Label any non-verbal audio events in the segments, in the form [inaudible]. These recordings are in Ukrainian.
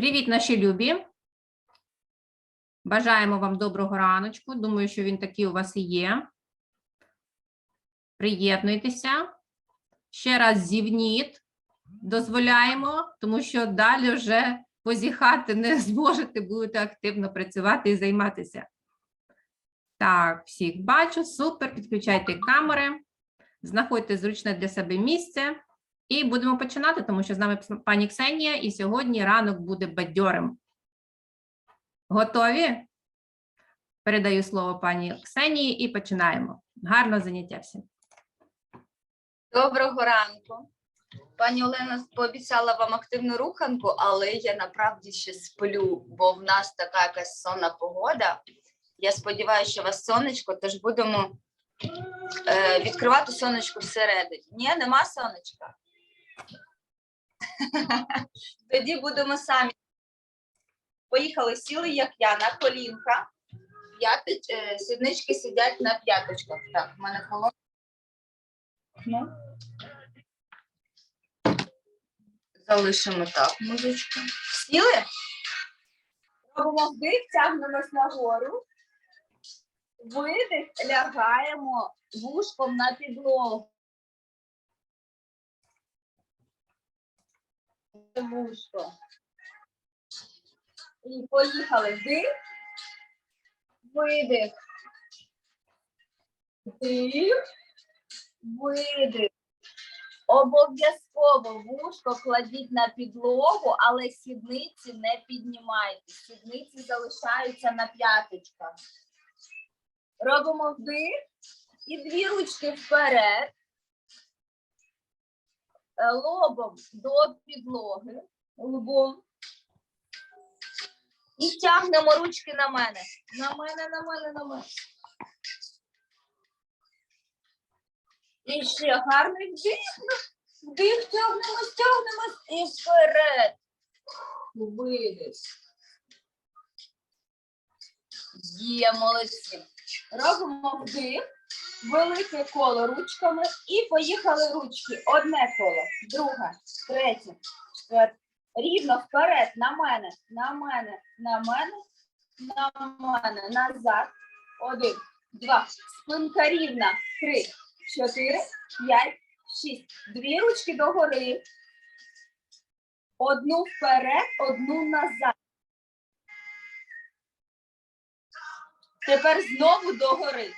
Привіт, наші любі. Бажаємо вам доброго раночку. Думаю, що він такий у вас і є. Приєднуйтеся. Ще раз зівніть. Дозволяємо, тому що далі вже позіхати не зможете, будете активно працювати і займатися. Так, всіх бачу. Супер. Підключайте камери. Знаходьте зручне для себе місце. І будемо починати, тому що з нами пані Ксенія, і сьогодні ранок буде бадьорим. Готові? Передаю слово пані Ксенії і починаємо. Гарного заняття всім. Доброго ранку. Пані Олена пообіцяла вам активну руханку, але я направді ще сплю, бо в нас така якась сонна погода. Я сподіваюся, що у вас сонечко, тож будемо е, відкривати сонечко всередині. Ні, нема сонечка. Тоді будемо самі. Поїхали, сіли, як я, на колінка. П'яти, е, сіднички сидять на п'яточках. Так, в мене колон. Ну. Залишимо так музичку. Сіли? Робимо вдих, тягнемось нагору. Видих, лягаємо вушком на підлогу. Вушко. І поїхали. Вдих. Видих. Вдих. Видих. Обов'язково вушко кладіть на підлогу, але сідниці не піднімайте. Сідниці залишаються на п'яточках. Робимо вдих і дві ручки вперед. Е, Лобом до підлоги, лбом. І тягнемо ручки на мене. На мене, на мене, на мене. І ще гарний вдих. Вдих, тягнемось, тягнемось і вперед. Видих. Є, молодці. Робимо вдих, велике коло ручками і поїхали ручки. Одне коло, друге, третє, четверте. Рівно вперед, на мене, на мене, на мене, на мене, назад. Один, два, спинка рівна. Три, чотири, п'ять, шість. Дві ручки догори. Одну вперед, одну назад. Тепер знову догори.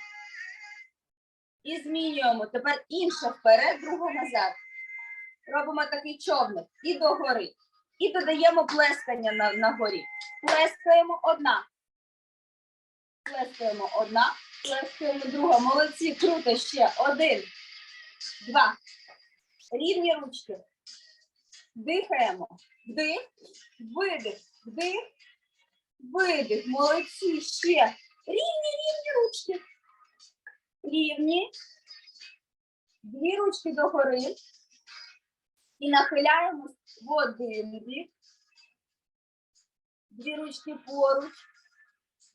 І змінюємо. Тепер інша вперед, друга назад. Робимо такий човник і догори. І додаємо плескання на, на горі. Плескаємо одна. Плескаємо одна. Плескаємо друга. Молодці, круто ще. Один, два. Рівні ручки. Дихаємо. Вдих, видих, вдих, видих. Молодці. Ще. Рівні, рівні ручки. Рівні. Дві ручки догори. І нахиляємось в один бік. Дві ручки поруч.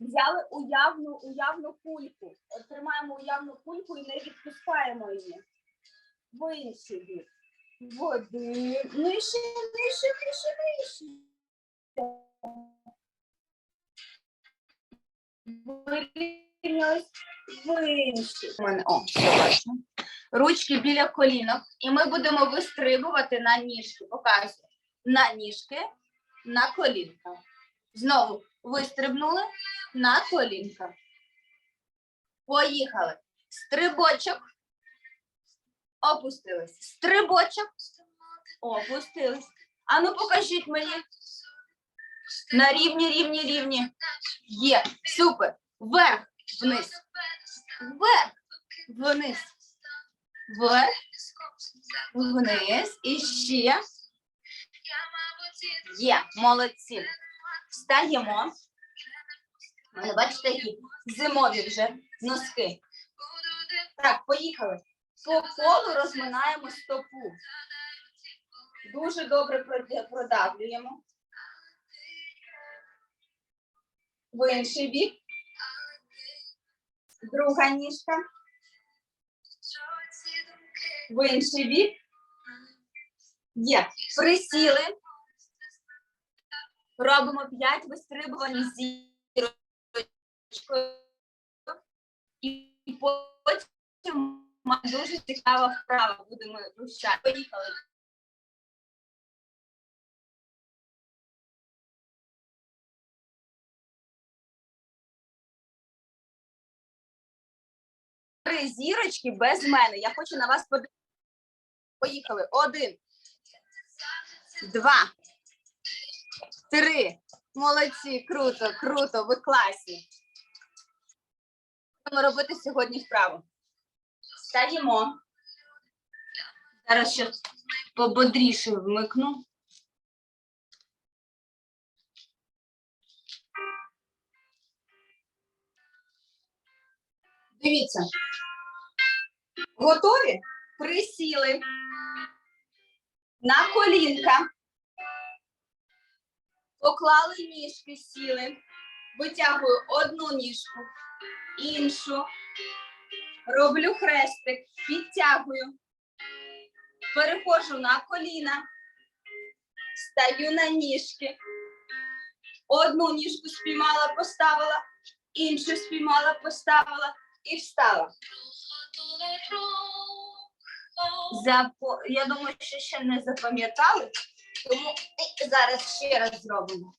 Взяли уявну, уявну кульку. Тримаємо уявну кульку і не відпускаємо її. В інший бік. В один. Нижче, нижче, нижче, нижче. Вирівнялись в бачу. Ручки біля колінок. І ми будемо вистрибувати на ніжки. Показую. На ніжки, на колінка. Знову вистрибнули на колінка. Поїхали. Стрибочок. Опустились. Стрибочок. Опустились. А ну покажіть мені. На рівні, рівні, рівні. Є. Супер. Вверх, вниз. Вверх, вниз. Вверх, вниз. І ще. Є. Молодці. Встаємо. Мене, бачите, які зимові вже носки. Так, поїхали. По колу розминаємо стопу. Дуже добре продавлюємо. В інший бік. Друга ніжка. В інший бік. Є. Присіли. Робимо 5 вистрибувань зірочкою. І потім дуже цікава вправа. Будемо вручати. Поїхали. Три зірочки без мене. Я хочу на вас подивитися. Поїхали. Один. Два. Три. Молодці, круто, круто, ви класні. Будемо робити сьогодні вправо. Стаємо. Зараз ще пободріше вмикну. Дивіться. Готові? Присіли. На колінка. Поклали ніжки, сіли. Витягую одну ніжку, іншу. Роблю хрестик, підтягую. Переходжу на коліна. Стаю на ніжки. Одну ніжку спіймала, поставила, іншу спіймала, поставила і встала. Запо... Я думаю, що ще не запам'ятали, тому зараз ще раз зробимо.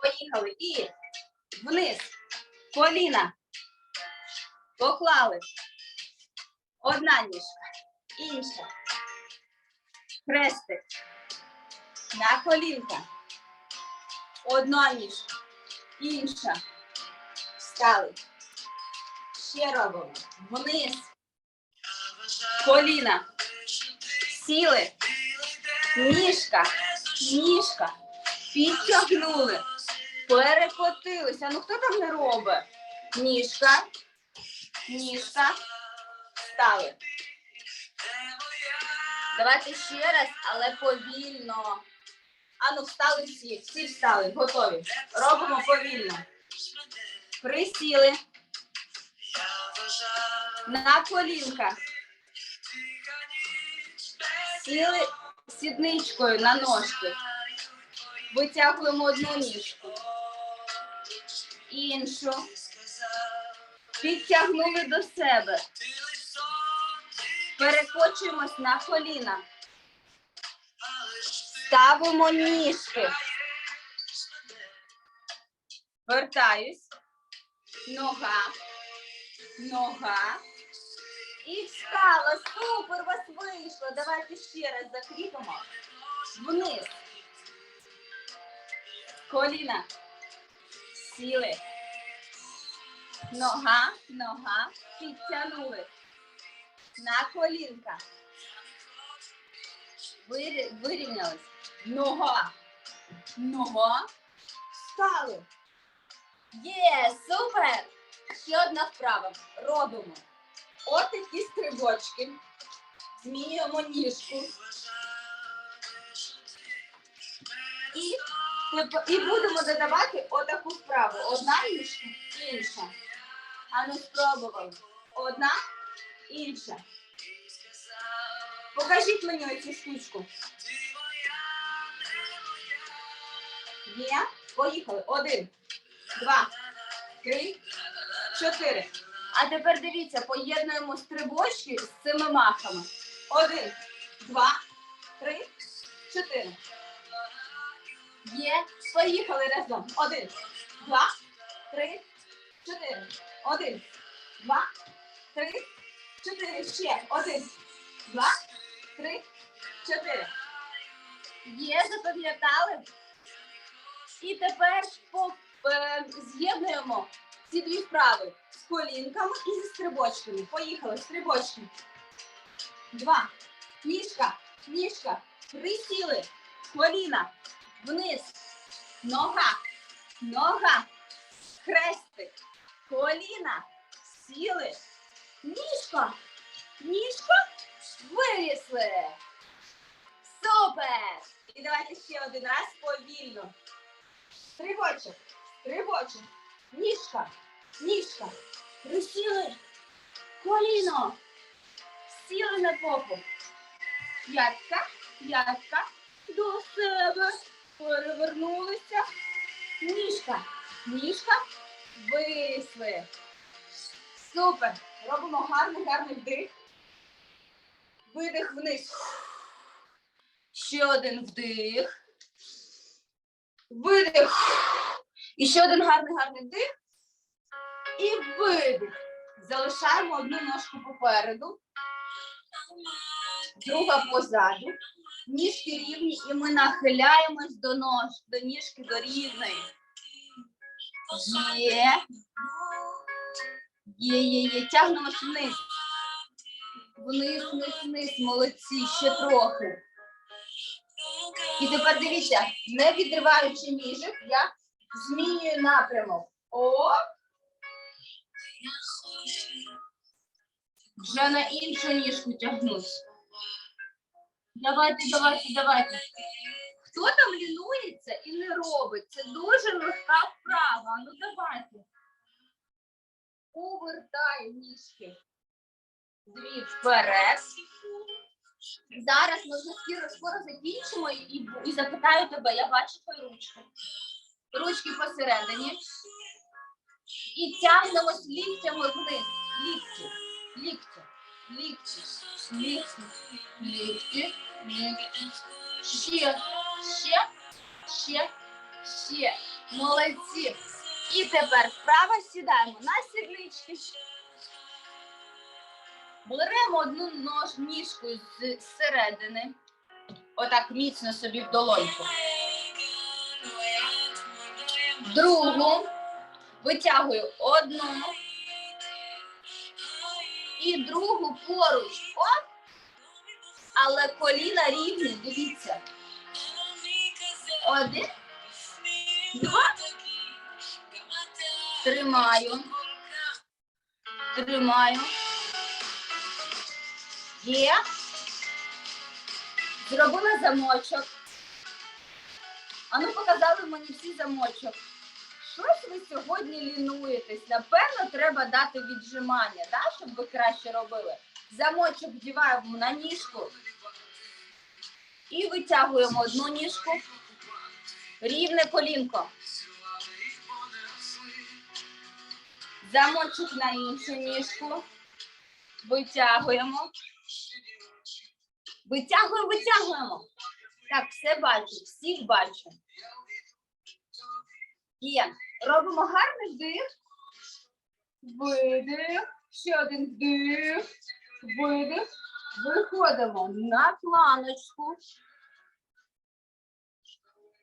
Поїхали. І вниз. Коліна. Поклали. Одна ніжка. Інша. Хрестик. На колінка. Одна ніжка. Інша. Встали. Ще робимо. Вниз. Коліна. Сіли. Ніжка. Ніжка. Підтягнули. Перекотилися. Ну хто там не робить? Ніжка. Ніжка. Встали. Давайте ще раз, але повільно. Ану, встали всі. Всі встали. Готові. Робимо повільно. Присіли. На колінка. Сіли сідничкою на ножки. Витягуємо одну ніжку. Іншу. Підтягнули до себе. Перекочуємось на коліна. Ставимо ніжки. Вертаюсь. Нога. Нога. І встала. Супер, у вас вийшло. Давайте ще раз закріпимо. Вниз. Коліна. Сіли. Нога, нога. Підтягнули. На колінка. Вирівнялись. Нога. Нога. Встали. Є, супер! Ще одна вправа. Робимо. Отакі стрибочки. Змінюємо ніжку. І, і будемо додавати отаку вправу. Одна ніжка, інша. А ну спробували. Одна, інша. Покажіть мені оцю штучку. Є. Поїхали. Один, два, три, чотири. А тепер дивіться, поєднуємо стрибочки з цими махами. Один, два, три, чотири. Є. Поїхали разом. Один, два, три, чотири. Один, два, три, чотири. Ще. Один, два, три, чотири. Є, запам'ятали? І тепер е, з'єднуємо дві вправи з колінками і зі стрибочками. Поїхали, стрибочки. Два. Ніжка, ніжка. Присіли. Коліна. Вниз. Нога. Нога. Хрестик. Коліна. Сіли. Ніжка. Ніжка. Вирісли. Супер! І давайте ще один раз повільно. Стрибочок, стрибочок, ніжка, ніжка. Присіли. Коліно. Сіли на попу. П'ятка, п'ятка до себе. Перевернулися. Ніжка. Ніжка. Висли. Супер. Робимо гарний, гарний вдих. Видих вниз. Ще один вдих. Видих. І ще один гарний, гарний вдих. І видих. Залишаємо одну ножку попереду. Друга позаду. Ніжки рівні, і ми нахиляємось до нож, до ніжки до рівної. Є. Є, є, є. Тягнемось вниз. Вниз, вниз, вниз. Молодці, ще трохи. І тепер дивіться, не відриваючи ніжок, я змінюю напрямок. О! Вже на іншу ніжку тягнусь. Давайте, давайте, давайте. Хто там лінується і не робить? Це дуже легка вправа. Ну давайте. Повертаю ніжки. Дві вперед. Зараз ми вже скоро, закінчимо і, і запитаю тебе, я бачу твої ручки. Ручки посередині. І тягнемось ліктями вниз. Лікті, лікті, лікті, лікті, лікті, лікті. Ще, ще, ще, ще. Молодці. І тепер вправо сідаємо на сіднички. Беремо одну нож, ніжку з середини. Отак міцно собі в долоньку. Другу витягую одну. І другу поруч. Оп! Але коліна рівні, дивіться. Один, два. Тримаю. Тримаю. Є. Зробила замочок. А ну показали мені всі замочок. Щось ви сьогодні лінуєтесь. Напевно, треба дати віджимання, да? щоб ви краще робили. Замочок вдіваємо на ніжку. І витягуємо одну ніжку. Рівне колінко. Замочок на іншу ніжку. Витягуємо. Витягуємо, витягуємо. Так, все бачу, всіх бачу. Є. Робимо гарний вдих. Видих. Ще один вдих. Видих. Виходимо на планочку.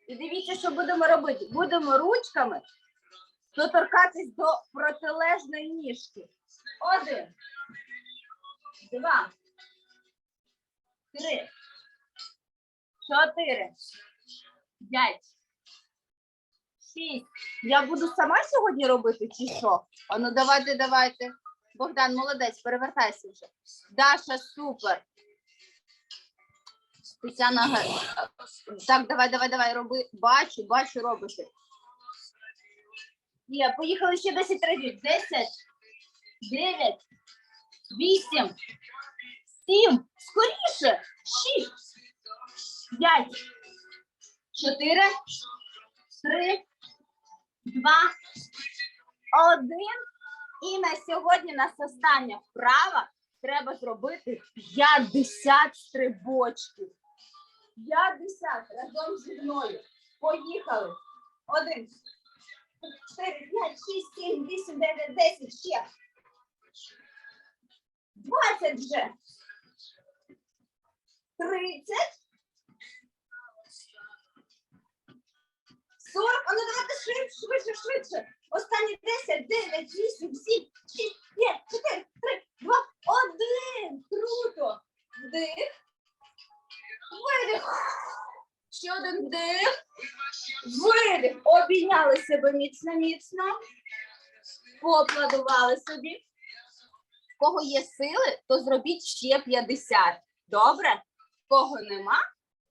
І дивіться, що будемо робити. Будемо ручками доторкатись до протилежної ніжки. Один. Два. Три. Чотири. П'ять. Шість. Я буду сама сьогодні робити чи що? А ну давайте, давайте. Богдан, молодець, перевертайся вже. Даша, супер. Тетяна, так, давай, давай, давай, роби. Бачу, бачу, робити. Є, поїхали ще 10 разів. 10, 9, 8, 7, скоріше, 6, 5, 4, 3, 2, 1. І на сьогодні нас остання вправа. Треба зробити 50 стрибочків. 50 разом зі мною. Поїхали. Один, 4, 5, 6, 7, 8, 9, 10, ще. 20 вже. 30. 40. А ну давайте швидше, швидше, швидше. Останні 10, 9, 8, 7, 6, 5, 4, 3, 2, 1. Круто. Вдих. Видих. Ще один вдих. Видих. Обійняли себе міцно, міцно. Поаплодували собі. В кого є сили, то зробіть ще 50. Добре? В кого нема,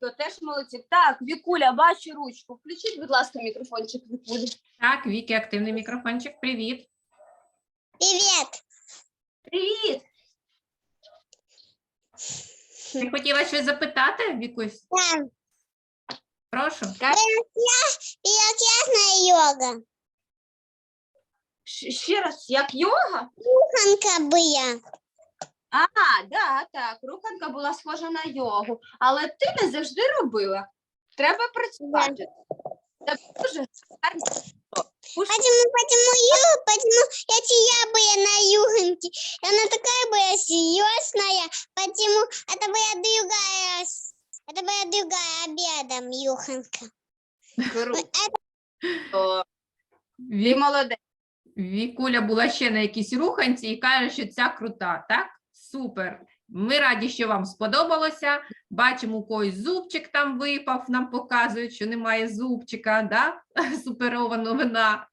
то теж молодці. Так, Вікуля, бачу ручку. Включіть, будь ласка, мікрофончик Вікулі. Так, Вікі, активний мікрофончик. Привіт. Привет! Привіт! Ти хотіла щось запитати, Вікусь? Да, Прошу. Ясна йога. Щ- Ще раз, як йога? Куханка була. А, да, так, руханка була схожа на йогу, але ти не завжди робила. Треба працювати. Це дуже гарно. Почему, почему йога, почему эти я была на юганке. И Она такая была серьезная, почему это была другая, с- это была другая обедом юханка. Круто. Ти Вік, молодець. Вікуля була ще на якійсь руханці і каже, що ця крута, так? Супер. Ми раді, що вам сподобалося. Бачимо, у когось зубчик там випав, нам показують, що немає зубчика, да? [laughs] суперова новина.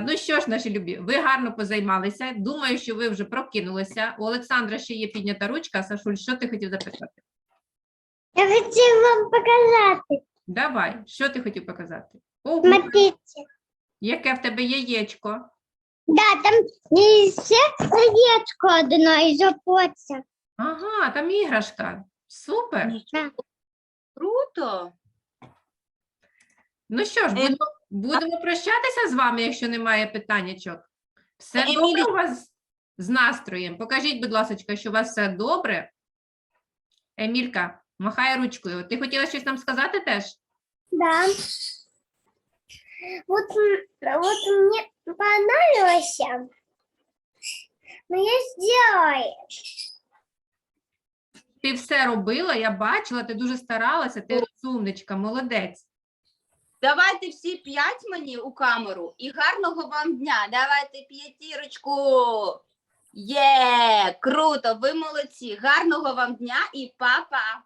Ну що ж, наші любі, ви гарно позаймалися. Думаю, що ви вже прокинулися. У Олександра ще є піднята ручка. Сашуль, що ти хотів запитати? Я хотела вам показать. Давай, що ти хотів показати? Ого, Смотрите. яке в тебе яєчко? Да, там еще яєчко одно із опоця. Ага, там іграшка. Супер. Круто. Ну що ж, Е, будемо, будемо прощатися з вами, якщо немає питаннячок. Все добре у вас з настроєм? Покажіть, будь ласка, що у вас все добре. Емілька, махай ручкою. Ти хотіла щось нам сказати теж? Да. Вот, вот мне понравилось, но я сделаю. Ти все робила, я бачила, ти дуже старалася, ти розумничка, молодець. Давайте всі п'ять мені у камеру і гарного вам дня. Давайте п'ятірочку. Є, круто, ви молодці. Гарного вам дня і па-па.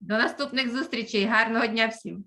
До наступних зустрічей. Гарного дня всім.